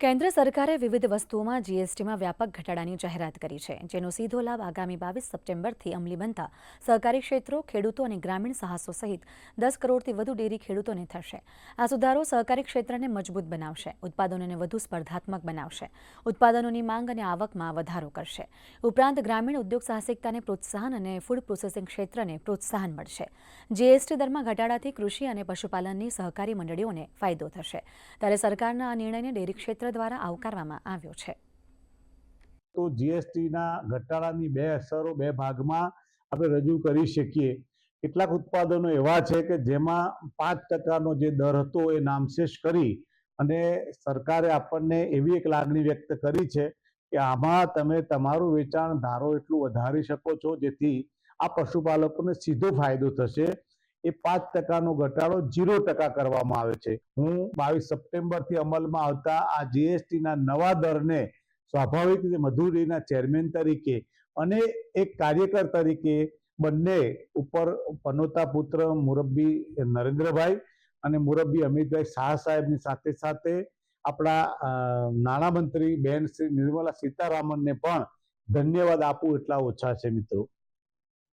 કેન્દ્ર સરકારે વિવિધ વસ્તુઓમાં જીએસટીમાં વ્યાપક ઘટાડાની જાહેરાત કરી છે, જેનો સીધો લાભ આગામી બાવીસ સપ્ટેમ્બરથી અમલી બનતા સહકારી ક્ષેત્રો, ખેડૂતો અને ગ્રામીણ સાહસો સહિત દસ કરોડથી વધુ ડેરી ખેડૂતોને થશે. આ સુધારો સહકારી ક્ષેત્રને મજબૂત બનાવશે, ઉત્પાદનોને વધુ સ્પર્ધાત્મક બનાવશે, ઉત્પાદનોની માંગ અને આવકમાં વધારો કરશે. ઉપરાંત ગ્રામીણ ઉદ્યોગ સાહસિકતાને પ્રોત્સાહન અને ફૂડ પ્રોસેસિંગ ક્ષેત્રને પ્રોત્સાહન મળશે. જીએસટી દરમાં ઘટાડાથી કૃષિ અને પશુપાલનની સહકારી મંડળીઓને ફાયદો થશે. ત્યારે સરકારના આ નિર્ણયને ડેરી ક્ષેત્ર દ્વારા આવકારવામાં આવ્યો છે. તો જીએસટીના ઘટાડાની બે અસરો બે ભાગમાં આપણે રજૂ કરી શકીએ. કેટલાક ઉત્પાદનો એવા છે કે જેમાં પાંચ ટકાનો જે દર હતો એ નામશેષ કરી અને સરકારે આપણને એવી એક લાગણી વ્યક્ત કરી છે કે આમાં તમે તમારું વેચાણ ધારો એટલું વધારી શકો છો જેથી આ પશુપાલકોને સીધો ફાયદો થશે એ પાંચ ટકાનો ઘટાડો જીરો ટકા કરવામાં આવે છે. હું બાવીસ સપ્ટેમ્બરથી અમલમાં આવતા આ જીએસટીના નવા દરને સ્વાભાવિક રીતે મધુરીના ચેરમેન તરીકે અને એક કાર્યકર તરીકે બંને ઉપર પનોતા પુત્ર મુરબ્બી નરેન્દ્રભાઈ અને મુરબ્બી અમિતભાઈ શાહ સાહેબની સાથે સાથે આપણા નાણામંત્રી બેન શ્રી નિર્મલા સીતારામનને પણ ધન્યવાદ આપું એટલા ઓછા છે મિત્રો.